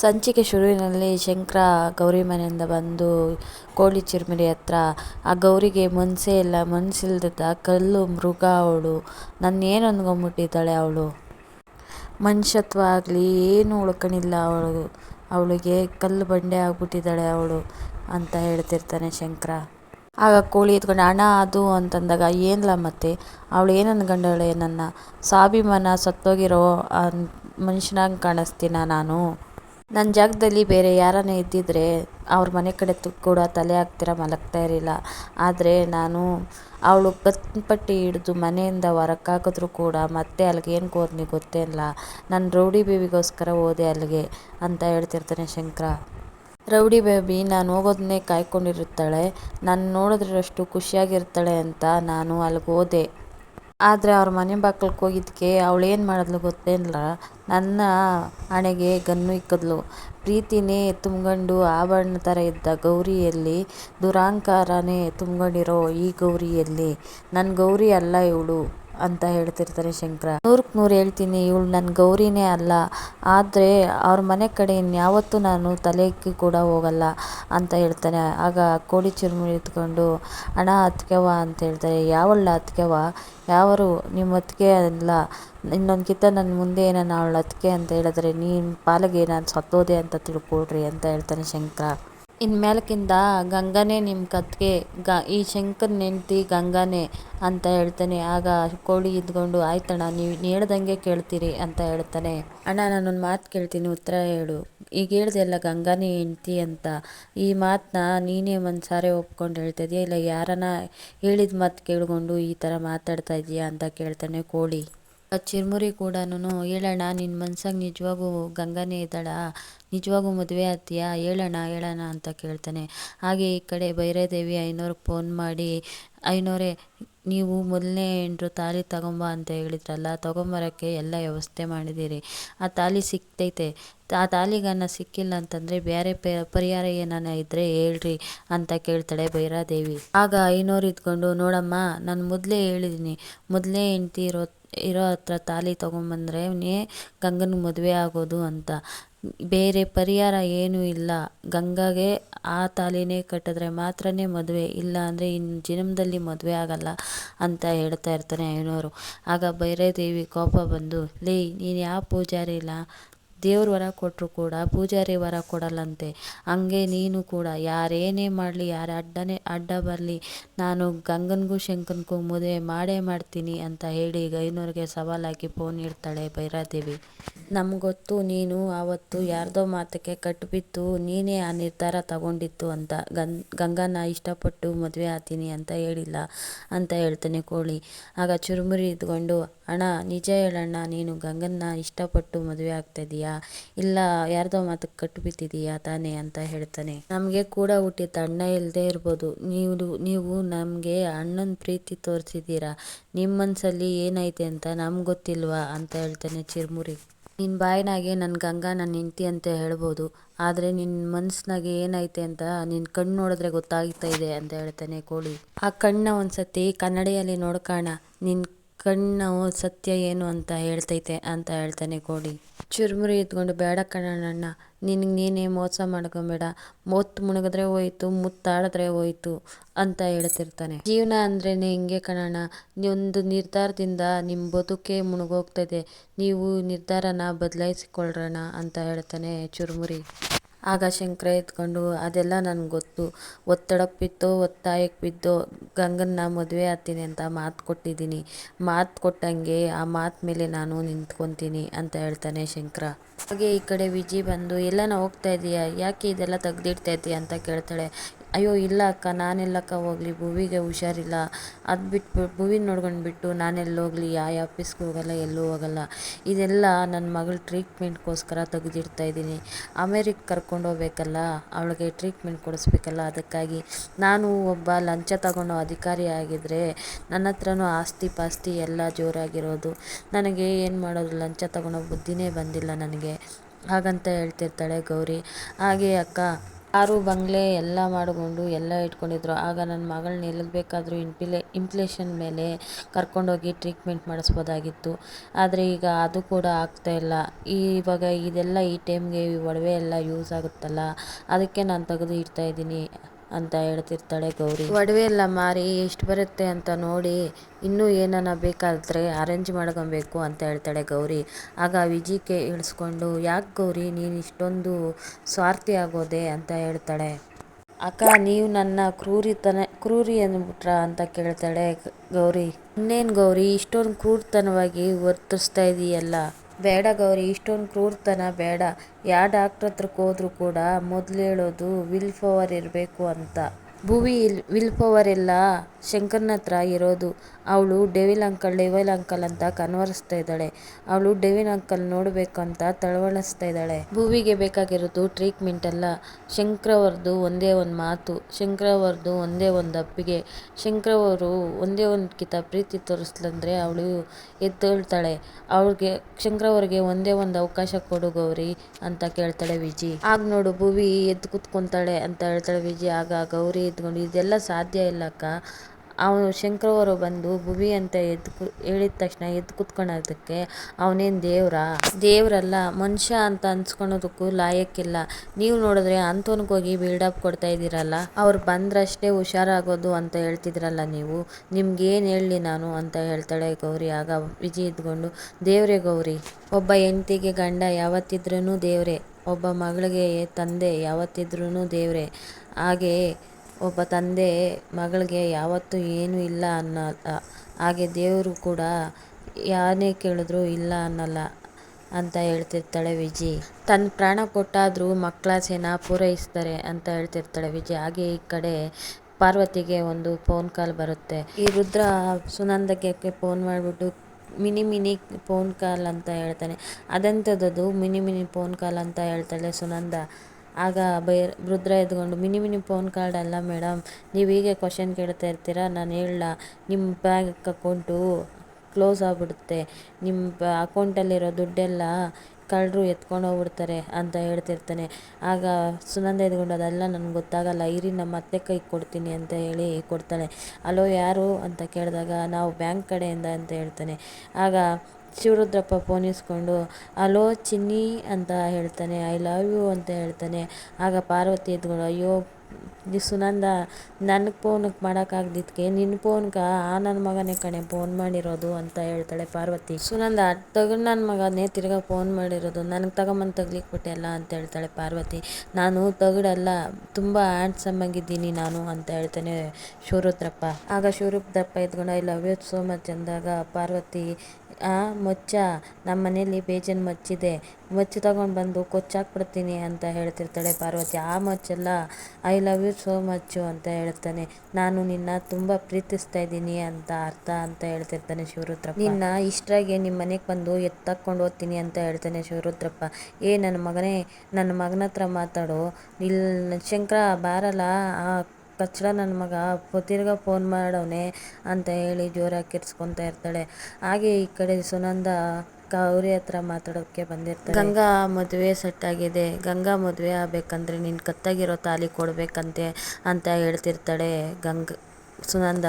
ಸಂಚಿಕೆ ಶುರುವಿನಲ್ಲಿ ಶಂಕರ ಗೌರಿ ಮನೆಯಿಂದ ಬಂದು ಕೋಳಿ ಚಿರುಮರಿ ಹತ್ರ, ಆ ಗೌರಿಗೆ ಮನಸ್ಸೇ ಇಲ್ಲ ಮನಸ್ಸಿಲ್ದಿದ್ದ ಕಲ್ಲು, ಮೃಗ ಅವಳು. ನನ್ನೇನು ಅಂದ್ಕೊಂಬಿಟ್ಟಿದ್ದಾಳೆ ಅವಳು? ಮನುಷ್ಯತ್ವ ಆಗಲಿ, ಏನೂ ಉಳ್ಕೊಂಡಿಲ್ಲ ಅವಳು. ಅವಳಿಗೆ ಕಲ್ಲು ಬಂಡೆ ಆಗ್ಬಿಟ್ಟಿದ್ದಾಳೆ ಅವಳು ಅಂತ ಹೇಳ್ತಿರ್ತಾನೆ ಶಂಕರ. ಆಗ ಕೋಳಿ ಎತ್ಕೊಂಡು ಹಣ ಅದು ಅಂತಂದಾಗ ಏನಿಲ್ಲ ಮತ್ತೆ? ಅವಳು ಏನು ಅಂದ್ಕೊಂಡವಳೆ ನನ್ನ? ಸ್ವಾಭಿಮಾನ ಸತ್ತೋಗಿರೋ ಮನುಷ್ಯನಾಗಿ ಕಾಣಿಸ್ತೀನ ನಾನು? ನನ್ನ ಜಾಗದಲ್ಲಿ ಬೇರೆ ಯಾರನ್ನೇ ಇದ್ದಿದ್ರೆ ಅವ್ರ ಮನೆ ಕಡೆ ಕೂಡ ತಲೆ ಹಾಕ್ತಿರ ಮಲಗ್ತಾ ಇರಲಿಲ್ಲ. ಆದರೆ ನಾನು ಅವಳು ಕತ್ಪಟ್ಟಿ ಹಿಡಿದು ಮನೆಯಿಂದ ಹೊರಕ್ಕಾಕಿದ್ರು ಕೂಡ ಮತ್ತೆ ಅಲ್ಲಿಗೆ ಏನು ಹೋದ್ನಿ ಗೊತ್ತೇ ಇಲ್ಲ. ನಾನು ರೌಡಿ ಬೇಬಿಗೋಸ್ಕರ ಹೋದೆ ಅಲ್ಲಿಗೆ ಅಂತ ಹೇಳ್ತಿರ್ತಾನೆ ಶಂಕರ. ರೌಡಿ ಬೇಬಿ ನಾನು ಹೋಗೋದನ್ನೇ ಕಾಯ್ಕೊಂಡಿರುತ್ತಾಳೆ. ನಾನು ನೋಡಿದ್ರಷ್ಟು ಖುಷಿಯಾಗಿರ್ತಾಳೆ ಅಂತ ನಾನು ಅಲ್ಲಿಗೆ ಹೋದೆ. ಆದರೆ ಅವ್ರ ಮನೆ ಬಾಗ್ಲಕ್ಕೆ ಹೋಗಿದ್ದಕ್ಕೆ ಅವಳು ಏನು ಮಾಡಿದ್ಲು ಗೊತ್ತೇನಲ್ಲ ನನ್ನ ಹಣೆಗೆ ಗನ್ನು ಇಕ್ಕಿದ್ಲು. ಪ್ರೀತಿನೇ ತುಂಬ್ಕೊಂಡು ಆಭರಣ ಥರ ಇದ್ದ ಗೌರಿಯಲ್ಲಿ ದುರಹಂಕಾರನೇ ತುಂಬ್ಕೊಂಡಿರೋ ಈ ಗೌರಿಯಲ್ಲಿ. ನನ್ನ ಗೌರಿ ಅಲ್ಲ ಇವಳು. ಅಂತ ಹೇಳ್ತಿರ್ತಾರೆ ಶಂಕರ. ನೂರಕ್ಕೆ ನೂರು ಹೇಳ್ತೀನಿ, ಇವಳು ನನ್ನ ಗೌರಿನೇ ಅಲ್ಲ. ಆದರೆ ಅವ್ರ ಮನೆ ಕಡೆ ಇನ್ಯಾವತ್ತೂ ನಾನು ತಲೆಗೆ ಕೂಡ ಹೋಗಲ್ಲ ಅಂತ ಹೇಳ್ತಾನೆ. ಆಗ ಕೋಳಿ ಚುರುಮುರಿ ಎತ್ಕೊಂಡು ಹಣ ಅತ್ಕೆವ ಅಂತ ಹೇಳ್ತಾರೆ. ಯಾವಳ್ಳ ಅತ್ಕೆವ ಯಾವರು? ನಿಮ್ಮ ಅತ್ತಿಗೆ ಅಲ್ಲ. ಇನ್ನೊಂದ್ಕಿಂತ ನನ್ನ ಮುಂದೆ ಏನಾನ ಅವಳ ಅತ್ತಿಗೆ ಅಂತ ಹೇಳಿದ್ರೆ ನೀನು ಪಾಲಿಗೆ ನಾನು ಸತ್ತೋದೆ ಅಂತ ತಿಳ್ಕೊಳ್ರಿ ಅಂತ ಹೇಳ್ತಾನೆ ಶಂಕರ. ಇನ್ನು ಗಂಗನೇ ನಿಮ್ಮ ಕತ್ತಿಗೆ ಗ, ಈ ಶಂಕರ್ ಹೆಂಡ್ತಿ ಗಂಗಾನೇ ಅಂತ ಹೇಳ್ತಾನೆ. ಆಗ ಕೋಳಿ ಇದ್ಕೊಂಡು, ಆಯ್ತಣ್ಣ, ನೀವು ಹೇಳ್ದಂಗೆ ಕೇಳ್ತೀರಿ ಅಂತ ಹೇಳ್ತಾನೆ. ಅಣ್ಣ ನಾನೊಂದು ಮಾತು ಕೇಳ್ತೀನಿ, ಉತ್ತರ ಹೇಳು. ಈಗ ಹೇಳ್ದೆಲ್ಲ ಗಂಗಾನೇ ಹೆಂಡ್ತಿ ಅಂತ. ಈ ಮಾತನ್ನ ನೀನೇ ಮನ್ಸಾರೆ ಒಪ್ಕೊಂಡು ಹೇಳ್ತಾ ಇದೆಯಾ ಇಲ್ಲ ಯಾರನ್ನ ಹೇಳಿದ ಮಾತು ಕೇಳ್ಕೊಂಡು ಈ ಥರ ಮಾತಾಡ್ತಾ ಇದೀಯಾ? ಅಂತ ಕೇಳ್ತಾನೆ ಕೋಳಿ. ಚಿರ್ಮುರಿ ಕೂಡ ಹೇಳಣ್ಣ ನಿನ್ನ ಮನ್ಸಾಗ ನಿಜವಾಗೂ ಗಂಗಾನೇ ಇದ್ದಾಳ. ನಿಜವಾಗೂ ಮದುವೆ ಆಗ್ತೀಯಾ? ಹೇಳಣ್ಣ ಹೇಳೋಣ ಅಂತ ಕೇಳ್ತಾನೆ. ಹಾಗೆ ಈ ಕಡೆ ಭೈರದೇವಿ ಐನೋರ್ಗೆ ಫೋನ್ ಮಾಡಿ, ಐನೋರೇ ನೀವು ಮೊದಲನೇ ಹೆಂಡ್ರು ತಾಳಿ ತಗೊಂಬ ಅಂತ ಹೇಳಿದ್ರಲ್ಲ, ತಗೊಂಬರೋಕ್ಕೆ ಎಲ್ಲ ವ್ಯವಸ್ಥೆ ಮಾಡಿದ್ದೀರಿ. ಆ ತಾಳಿ ಸಿಕ್ತೈತೆ ಆ ತಾಲಿಗನ್ನ ಸಿಕ್ಕಿಲ್ಲ ಅಂತಂದರೆ ಬೇರೆ ಪರಿಹಾರ ಏನಾನ ಇದ್ದರೆ ಹೇಳ್ರಿ ಅಂತ ಕೇಳ್ತಾಳೆ ಭೈರಾದೇವಿ ಆಗ ಐನೋರು ಇದ್ಕೊಂಡು, ನೋಡಮ್ಮ, ನಾನು ಮೊದಲೇ ಹೇಳಿದ್ದೀನಿ ಮೊದಲೇ ಹೆಂಡ್ತಿ ಇರೋ ಇರೋ ಹತ್ರ ತಾಳಿ ತೊಗೊಂಬಂದ್ರೆ ಗಂಗನ ಮದುವೆ ಆಗೋದು ಅಂತ. ಬೇರೆ ಪರಿಹಾರ ಏನೂ ಇಲ್ಲ. ಗಂಗಾಗೆ ಆ ತಾಲಿನೇ ಕಟ್ಟಿದ್ರೆ ಮಾತ್ರನೇ ಮದುವೆ, ಇಲ್ಲ ಅಂದರೆ ಇನ್ನು ಜನ್ಮದಲ್ಲಿ ಮದುವೆ ಆಗಲ್ಲ ಅಂತ ಹೇಳ್ತಾ ಇರ್ತಾನೆ ಅಯ್ಯನೋರು ಆಗ ಭೈರದೇವಿ ಕೋಪ ಬಂದು, ಲೇ, ನೀನು ಯಾವ ಪೂಜಾರಿ ಇಲ್ಲ? ದೇವ್ರ ವರ ಕೊಟ್ಟರು ಕೂಡ, ಪೂಜಾರಿ ವರ ಕೊಡಲ್ಲಂತೆ. ಹಂಗೆ ನೀನು ಕೂಡ, ಯಾರೇನೇ ಮಾಡಲಿ, ಯಾರು ಅಡ್ಡನೇ, ಅಡ್ಡ ಬರಲಿ, ನಾನು ಗಂಗನಿಗೂ ಶಂಕನಿಗೂ ಮದುವೆ ಮಾಡೇ ಮಾಡ್ತೀನಿ ಅಂತ ಹೇಳಿ ಗೈನೂರಿಗೆ ಸವಾಲಾಗಿ ಫೋನ್ ಇಡ್ತಾಳೆ ಭೈರಾದೇವಿ. ನಮಗೊತ್ತು ನೀನು ಆವತ್ತು ಯಾರ್ದೋ ಮಾತಕ್ಕೆ ಕಟ್ಟುಬಿತ್ತು ನೀನೇ ಆ ನಿರ್ಧಾರ ತಗೊಂಡಿತ್ತು ಅಂತ ಗನ್ ಗಂಗನ ಇಷ್ಟಪಟ್ಟು ಮದುವೆ ಆತೀನಿ ಅಂತ ಹೇಳಿಲ್ಲ ಅಂತ ಹೇಳ್ತಾನೆ ಕೋಳಿ. ಆಗ ಚುರುಮುರಿ ಇದ್ಕೊಂಡು, ಅಣ್ಣ, ನಿಜ ಹೇಳಣ್ಣ, ನೀನು ಗಂಗನ್ನ ಇಷ್ಟಪಟ್ಟು ಮದುವೆ ಆಗ್ತಾಯಿದ್ದೀಯಾ ಇಲ್ಲ, ಯಾರ್ದೋ ಮಾತು ಕಟ್ಟು ಬಿದ್ದಿದೀಯಾ ತಾನೇ ಅಂತ ಹೇಳ್ತಾನೆ. ನಮಗೆ ಕೂಡ ಹುಟ್ಟಿದ ಅಣ್ಣ ಇಲ್ಲದೆ ಇರ್ಬೋದು. ನೀವು ನೀವು ನಮಗೆ ಅಣ್ಣನ ಪ್ರೀತಿ ತೋರಿಸಿದ್ದೀರಾ ನಿಮ್ಮ ಮನಸ್ಸಲ್ಲಿ ಏನೈತೆ ಅಂತ ನಮ್ಗೆ ಗೊತ್ತಿಲ್ವಾ ಅಂತ ಹೇಳ್ತಾನೆ ಚಿರ್ಮುರಿ. ನಿನ್ನ ಬಾಯಿನಾಗೆ ನನ್ನ ಗಂಗಾ ನನ್ನ ಹೆಂಡ್ತಿ ಅಂತ ಹೇಳ್ಬೋದು. ಆದರೆ ನಿನ್ನ ಮನಸ್ಸಿನಾಗೆ ಏನೈತೆ ಅಂತ ನಿನ್ನ ಕಣ್ಣು ನೋಡಿದ್ರೆ ಗೊತ್ತಾಗ್ತಾ ಇದೆ ಅಂತ ಹೇಳ್ತಾನೆ ಕೋಳಿ. ಆ ಕಣ್ಣ ಒಂದ್ಸತಿ ಕನ್ನಡಿಯಲ್ಲಿ ನೋಡ್ಕೋಣ. ನಿನ್ನ ಕಣ್ಣು ಸತ್ಯ ಏನು ಅಂತ ಹೇಳ್ತೈತೆ ಅಂತ ಹೇಳ್ತಾನೆ ಕೋಡಿ ಚುರುಮುರಿ ಎತ್ಕೊಂಡು, ಬೇಡ ಕಣಣ್ಣ ನಿನಗೆ ನೀನೇ ಮೋಸ ಮಾಡ್ಕೊಬೇಡ. ಮೊತ್ತು ಮುಳುಗಿದ್ರೆ ಹೋಯ್ತು, ಮುತ್ತಾಡಿದ್ರೆ ಹೋಯ್ತು ಅಂತ ಹೇಳ್ತಿರ್ತಾನೆ. ಜೀವನ ಅಂದ್ರೆ ಹಿಂಗೆ ಕಣಣ್ಣ. ಒಂದು ನಿರ್ಧಾರದಿಂದ ನಿಮ್ಮ ಬದುಕೆ ಮುಳುಗೋಗ್ತದೆ ನೀವು ನಿರ್ಧಾರನ ಬದಲಾಯಿಸಿಕೊಳ್ಳೋಣ ಅಂತ ಹೇಳ್ತಾನೆ ಚುರುಮುರಿ. ಆಗ ಶಂಕರ ಎತ್ಕೊಂಡು, ಅದೆಲ್ಲ ನನಗೆ ಗೊತ್ತು. ಒತ್ತಡಕ್ಕೆ ಬಿತ್ತೋ ಒತ್ತಾಯಕ್ಕೆ ಬಿದ್ದೋ, ಗಂಗನ್ನ ಮದುವೆ ಆಗ್ತೀನಿ ಅಂತ ಮಾತು ಕೊಟ್ಟಿದ್ದೀನಿ. ಮಾತು ಕೊಟ್ಟಂಗೆ ಆ ಮಾತು ಮೇಲೆ ನಾನು ನಿಂತ್ಕೊತೀನಿ ಅಂತ ಹೇಳ್ತಾನೆ ಶಂಕರ. ಹಾಗೆ ಈ ಕಡೆ ವಿಜಿ ಬಂದು, ಎಲ್ಲನ ಹೋಗ್ತಾ ಇದೀಯಾ? ಯಾಕೆ ಇದೆಲ್ಲ ತೆಗ್ದಿಡ್ತಾ ಅಂತ ಕೇಳ್ತಾಳೆ. ಅಯ್ಯೋ, ಇಲ್ಲ ಅಕ್ಕ, ನಾನೆಲ್ಲಕ್ಕ ಹೋಗ್ಲಿ, ಭುವಿಗೆ ಹುಷಾರಿಲ್ಲ. ಅದು ಬಿಟ್ಬಿಟ್ಟು ಭುವಿನ ನೋಡ್ಕೊಂಡು ಬಿಟ್ಟು ನಾನೆಲ್ಲಿ ಹೋಗಲಿ? ಯಾವ ಆಫೀಸ್ಗೆ ಹೋಗಲ್ಲ, ಎಲ್ಲೂ ಹೋಗಲ್ಲ. ಇದೆಲ್ಲ ನನ್ನ ಮಗಳ ಟ್ರೀಟ್ಮೆಂಟ್ಗೋಸ್ಕರ ತೆಗೆದಿಡ್ತಾ ಇದ್ದೀನಿ. ಅಮೇರಿಕ್ ಕರ್ಕೊಂಡು ಹೋಗ್ಬೇಕಲ್ಲ, ಅವಳಿಗೆ ಟ್ರೀಟ್ಮೆಂಟ್ ಕೊಡಿಸ್ಬೇಕಲ್ಲ, ಅದಕ್ಕಾಗಿ. ನಾನು ಒಬ್ಬ ಲಂಚ ತಗೊಳ್ಳೋ ಅಧಿಕಾರಿ ಆಗಿದ್ದರೆ ನನ್ನ ಹತ್ರನೂ ಆಸ್ತಿ ಪಾಸ್ತಿ ಎಲ್ಲ ಜೋರಾಗಿರೋದು. ನನಗೆ ಏನು ಮಾಡೋದು? ಲಂಚ ತಗೊಳ್ಳೋ ಬುದ್ಧಿನೇ ಬಂದಿಲ್ಲ ನನಗೆ. ಹಾಗಂತ ಹೇಳ್ತಿರ್ತಾಳೆ ಗೌರಿ. ಹಾಗೆ ಅಕ್ಕ ಕಾರು ಬಂಗ್ಲೆ ಎಲ್ಲ ಮಾಡಿಕೊಂಡು ಎಲ್ಲ ಇಟ್ಕೊಂಡಿದ್ರು. ಆಗ ನನ್ನ ಮಗಳನ್ನ ಎಲ್ಲಿಗೆ ಬೇಕಾದರೂ ಇಂಪಿಲೇ ಇಂಪ್ಲೇಷನ್ ಮೇಲೆ ಕರ್ಕೊಂಡೋಗಿ ಟ್ರೀಟ್ಮೆಂಟ್ ಮಾಡಿಸ್ಬೋದಾಗಿತ್ತು. ಆದರೆ ಈಗ ಅದು ಕೂಡ ಆಗ್ತಾ ಇಲ್ಲ. ಇವಾಗ ಇದೆಲ್ಲ ಈ ಟೈಮ್ಗೆ ಒಡವೆ ಎಲ್ಲ ಯೂಸ್ ಆಗುತ್ತಲ್ಲ? ಅದಕ್ಕೆ ನಾನು ತೆಗೆದು ಇಡ್ತಾ ಇದ್ದೀನಿ. ಅಂತ ಹೇಳ್ತಿರ್ತಾಳೆ ಗೌರಿ. ಒಡವೆ ಎಲ್ಲ ಮಾರಿ ಎಷ್ಟು ಬರುತ್ತೆ ಅಂತ ನೋಡಿ ಇನ್ನೂ ಏನನ್ನ ಬೇಕಾದರೆ ಅರೇಂಜ್ ಮಾಡ್ಕೊಬೇಕು ಅಂತ ಹೇಳ್ತಾಳೆ ಗೌರಿ. ಆಗ ವಿಜಿಕೆ ಇಳಿಸ್ಕೊಂಡು, ಯಾಕೆ ಗೌರಿ, ನೀನು ಇಷ್ಟೊಂದು ಸ್ವಾರ್ಥಿ ಆಗೋದೆ ಅಂತ ಹೇಳ್ತಾಳೆ. ಅಕ್ಕ, ನೀವು ನನ್ನ ಕ್ರೂರಿತನ, ಕ್ರೂರಿ ಅಂದ್ಬಿಟ್ರ ಅಂತ ಕೇಳ್ತಾಳೆ ಗೌರಿ. ಇನ್ನೇನು ಗೌರಿ, ಇಷ್ಟೊಂದು ಕ್ರೂರ್ತನವಾಗಿ ವರ್ತಿಸ್ತಾ ಇದೀಯಲ್ಲ. ಬೇಡ ಗೌರಿ, ಇಷ್ಟೊಂದು ಕ್ರೂರತನ ಬೇಡ. ಯಾವ ಡಾಕ್ಟ್ರ್ ಹತ್ರಕ್ಕೆ ಹೋದ್ರೂ ಕೂಡ ಮೊದಲು ಹೇಳೋದು ವಿಲ್ ಪವರ್ ಇರಬೇಕು ಅಂತ. ಭುವಿ ವಿಲ್ ಪವರ್ ಶಂಕರ್ನ ಹತ್ರ ಇರೋದು. ಅವಳು ಡೆವಿಲ್ ಅಂಕಲ್ ಡೆವಿಲ್ ಅಂಕಲ್ ಅಂತ ಕನ್ವರ್ಸ್ತಾ ಇದ್ದಾಳೆ. ಅವಳು ಡೆವಿಲ್ ಅಂಕಲ್ ನೋಡಬೇಕು ಅಂತ ತಳವಳಿಸ್ತಾ ಇದ್ದಾಳೆ. ಭುವಿಗೆ ಬೇಕಾಗಿರೋದು ಟ್ರೀಟ್ಮೆಂಟ್ ಅಲ್ಲ. ಶಂಕ್ರವರ್ದು ಒಂದೇ ಒಂದು ಮಾತು. ಶಂಕ್ರವರ್ದು ಒಂದೇ ಒಂದು ಅಪ್ಪಿಗೆ. ಶಂಕ್ರವರು ಒಂದೇ ಒಂದು ಪ್ರೀತಿ ತೋರಿಸ್ಲಂದ್ರೆ ಅವಳು ಎದ್ದೇಳ್ತಾಳೆ. ಅವ್ರಿಗೆ ಶಂಕ್ರವ್ರಿಗೆ ಒಂದೇ ಒಂದು ಅವಕಾಶ ಕೊಡು ಗೌರಿ ಅಂತ ಕೇಳ್ತಾಳೆ ವಿಜಿ. ಆಗ ನೋಡು ಭುವಿ ಎದ್ದು ಕುತ್ಕೊಂತಾಳೆ ಅಂತ ಹೇಳ್ತಾಳೆ ವಿಜಿ. ಆಗ ಗೌರಿ ಎದ್ಕೊಂಡು ಇದೆಲ್ಲ ಸಾಧ್ಯ ಇಲ್ಲಕ್ಕ. ಅವನು ಶಂಕರವರು ಬಂದು ಭುವಿ ಅಂತ ಎದ್ದು ಹೇಳಿದ ತಕ್ಷಣ ಎದ್ದು ಕುತ್ಕೊಳ್ಳೋದಕ್ಕೆ ಅವನೇನು ದೇವ್ರಾ? ದೇವರಲ್ಲ, ಮನುಷ್ಯ ಅಂತ ಅನ್ಸ್ಕೊಳೋದಕ್ಕೂ ಲಾಯಕ್ಕಿಲ್ಲ. ನೀವು ನೋಡಿದ್ರೆ ಅಂಥವ್ನಿಗೋಗಿ ಬಿಲ್ಡಪ್ ಕೊಡ್ತಾ ಇದ್ದೀರಲ್ಲ. ಅವ್ರು ಬಂದ್ರಷ್ಟೇ ಹುಷಾರಾಗೋದು ಅಂತ ಹೇಳ್ತಿದ್ರಲ್ಲ ನೀವು. ನಿಮ್ಗೇನು ಹೇಳಲಿ ನಾನು? ಅಂತ ಹೇಳ್ತಾಳೆ ಗೌರಿ. ಆಗ ವಿಜಿ ಇದ್ಕೊಂಡು ದೇವ್ರೇ ಗೌರಿ, ಒಬ್ಬ ಹೆಂಡತಿಗೆ ಗಂಡ ಯಾವತ್ತಿದ್ರೂ ದೇವ್ರೆ. ಒಬ್ಬ ಮಗಳಿಗೆ ತಂದೆ ಯಾವತ್ತಿದ್ರೂ ದೇವ್ರೆ. ಹಾಗೆಯೇ ಒಬ್ಬ ತಂದೆ ಮಗಳಿಗೆ ಯಾವತ್ತೂ ಏನೂ ಇಲ್ಲ ಅನ್ನೋಲ್ಲ ಹಾಗೆ ದೇವರು ಕೂಡ ಯಾರನ್ನೇ ಕೇಳಿದ್ರು ಇಲ್ಲ ಅನ್ನಲ್ಲ ಅಂತ ಹೇಳ್ತಿರ್ತಾಳೆ ವಿಜಿ. ತನ್ನ ಪ್ರಾಣ ಕೊಟ್ಟಾದರೂ ಮಕ್ಕಳಾಸೆನ ಪೂರೈಸ್ತಾರೆ ಅಂತ ಹೇಳ್ತಿರ್ತಾಳೆ ವಿಜಿ. ಹಾಗೆ ಈ ಕಡೆ ಪಾರ್ವತಿಗೆ ಒಂದು ಫೋನ್ ಕಾಲ್ ಬರುತ್ತೆ. ಈ ರುದ್ರ ಸುನಂದಕ್ಕೆ ಫೋನ್ ಮಾಡಿಬಿಟ್ಟು, ಮಿನಿ ಮಿನಿ ಫೋನ್ ಕಾಲ್ ಅಂತ ಹೇಳ್ತಾನೆ. ಅದೆಂಥದ್ದು ಮಿನಿ ಮಿನಿ ಫೋನ್ ಕಾಲ್ ಅಂತ ಹೇಳ್ತಾಳೆ ಸುನಂದ. ಆಗ ಬೈ, ರುದ್ರ ಎದ್ಕೊಂಡು ಮಿನಿ ಮಿನಿ ಫೋನ್ ಕಾರ್ಡ್ ಅಲ್ಲ ಮೇಡಮ್ ನೀವು ಹೀಗೆ ಕ್ವಶನ್ ಕೇಳ್ತಾ ಇರ್ತೀರ? ನಾನು ಹೇಳಲ್ಲ ನಿಮ್ಮ ಬ್ಯಾಂಕ್ ಅಕೌಂಟು ಕ್ಲೋಸ್ ಆಗಿಬಿಡುತ್ತೆ. ನಿಮ್ಮ ಅಕೌಂಟಲ್ಲಿರೋ ದುಡ್ಡೆಲ್ಲ ಕಳ್ಳರು ಎತ್ಕೊಂಡು ಹೋಗ್ಬಿಡ್ತಾರೆ ಅಂತ ಹೇಳ್ತಿರ್ತಾನೆ. ಆಗ ಸುನಂದ ಎದ್ಕೊಂಡು ಅದೆಲ್ಲ ನನಗೆ ಗೊತ್ತಾಗಲ್ಲ, ಇರಿ ನಮ್ಮ ಅತ್ತೆ ಕೈ ಕೊಡ್ತೀನಿ ಅಂತ ಹೇಳಿ ಕೊಡ್ತಾಳೆ ಅಲೋ, ಯಾರು? ಅಂತ ಕೇಳಿದಾಗ, ನಾವು ಬ್ಯಾಂಕ್ ಕಡೆಯಿಂದ ಅಂತ ಹೇಳ್ತಾನೆ. ಆಗ ಶಿವರುದ್ರಪ್ಪ ಫೋನ್ ಇಸ್ಕೊಂಡು ಅಲೋ ಚಿನ್ನಿ ಅಂತ ಹೇಳ್ತಾನೆ ಐ ಲವ್ ಯು ಅಂತ ಹೇಳ್ತಾನೆ. ಆಗ ಪಾರ್ವತಿ ಎದ್ಕೊಂಡು ಅಯ್ಯೋ ಸುನಂದ, ನನಗೆ ಫೋನಕ್ಕೆ ಮಾಡೋಕ್ಕಾಗ್ದಿದ್ದಕ್ಕೆ ನಿನ್ನ ಫೋನ್ಗೆ ಆ ನನ್ನ ಮಗನೇ ಕಣೆ ಫೋನ್ ಮಾಡಿರೋದು ಅಂತ ಹೇಳ್ತಾಳೆ ಪಾರ್ವತಿ. ಸುನಂದ ತಗೊಂಡು ನನ್ನ ಮಗನೇ ತಿರ್ಗಾ ಫೋನ್ ಮಾಡಿರೋದು, ನನಗೆ ತಗೊಂಬಂದು ತಗ್ಲಿಕ್ಕೆ ಬಿಟ್ಟೆಲ್ಲ ಅಂತ ಹೇಳ್ತಾಳೆ ಪಾರ್ವತಿ. ನಾನು ತಗಡಲ್ಲ ತುಂಬ ಹ್ಯಾಂಡ್ಸಮ್ ಆಗಿದ್ದೀನಿ ನಾನು ಅಂತ ಹೇಳ್ತಾನೆ ಶಿವರುದ್ರಪ್ಪ ಆಗ Shivarudrappa ಎದ್ಕೊಂಡು I love you so much ಅಂದಾಗ ಪಾರ್ವತಿ, ಆ, ಮೊಚ್ಚ ನಮ್ಮ ಮನೇಲಿ ಬೇಜನ್ ಮಚ್ಚಿದೆ ಮಚ್ಚು ತಗೊಂಡು ಬಂದು ಕೊಚ್ಚಾಕ್ಬಿಡ್ತೀನಿ ಅಂತ ಹೇಳ್ತಿರ್ತಾಳೆ ಪಾರ್ವತಿ. ಆ ಮಚ್ಚೆಲ್ಲ I love you so much ಅಂತ ಹೇಳ್ತಾನೆ. ನಾನು ನಿನ್ನ ತುಂಬ ಪ್ರೀತಿಸ್ತಾ ಇದ್ದೀನಿ ಅಂತ ಅರ್ಥ ಅಂತ ಹೇಳ್ತಿರ್ತಾನೆ ಶಿವರುದ್ರಪ್ಪ. ನಿನ್ನ ಇಷ್ಟ್ರಾಗೆ ನಿಮ್ಮ ಮನೆಗೆ ಬಂದು ಎತ್ತಕ್ಕೊಂಡು ಹೋಗ್ತೀನಿ ಅಂತ ಹೇಳ್ತಾನೆ ಶಿವರುದ್ರಪ್ಪ. ಏ ನನ್ನ ಮಗನೇ ನನ್ನ ಮಗನ ಹತ್ರ ಮಾತಾಡು. ಇಲ್ಲಿ ಶಂಕರ, ಬಾರಲ್ಲ. ಆ ಕಚ್ಚಡ ನನ್ನ ಮಗ ತಿರ್ಗಾ ಫೋನ್ ಮಾಡವನೆ ಅಂತ ಹೇಳಿ ಜೋರಾಗಿ ಕಿರ್ಸ್ಕೊತಾ ಇರ್ತಾಳೆ. ಹಾಗೆ ಈ ಕಡೆ ಸುನಂದ ಗೌರಿ ಹತ್ರ ಮಾತಾಡೋಕ್ಕೆ ಬಂದಿರ್ತಾರೆ. ಗಂಗಾ ಮದುವೆ ಸೆಟ್ ಆಗಿದೆ. ಗಂಗಾ ಮದುವೆ ಆಗ್ಬೇಕಂದ್ರೆ ನೀನು ಕತ್ತಾಗಿರೋ ತಾಲಿ ಕೊಡ್ಬೇಕಂತೆ ಅಂತ ಹೇಳ್ತಿರ್ತಾಳೆ ಗಂಗ, ಸುನಂದ.